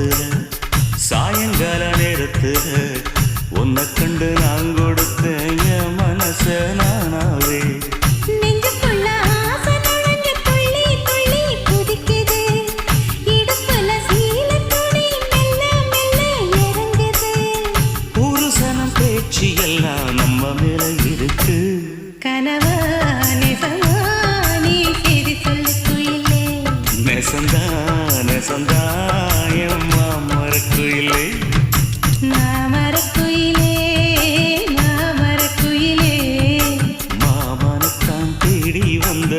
நேரத்துல சாயங்கால நேரத்துல உன்னை கண்டு நான் கொடுத்த என் மனச நானாவே. எல்லாம் நம்ம மேல இருக்கு. கனவா நிசமா நீ தேடி வந்த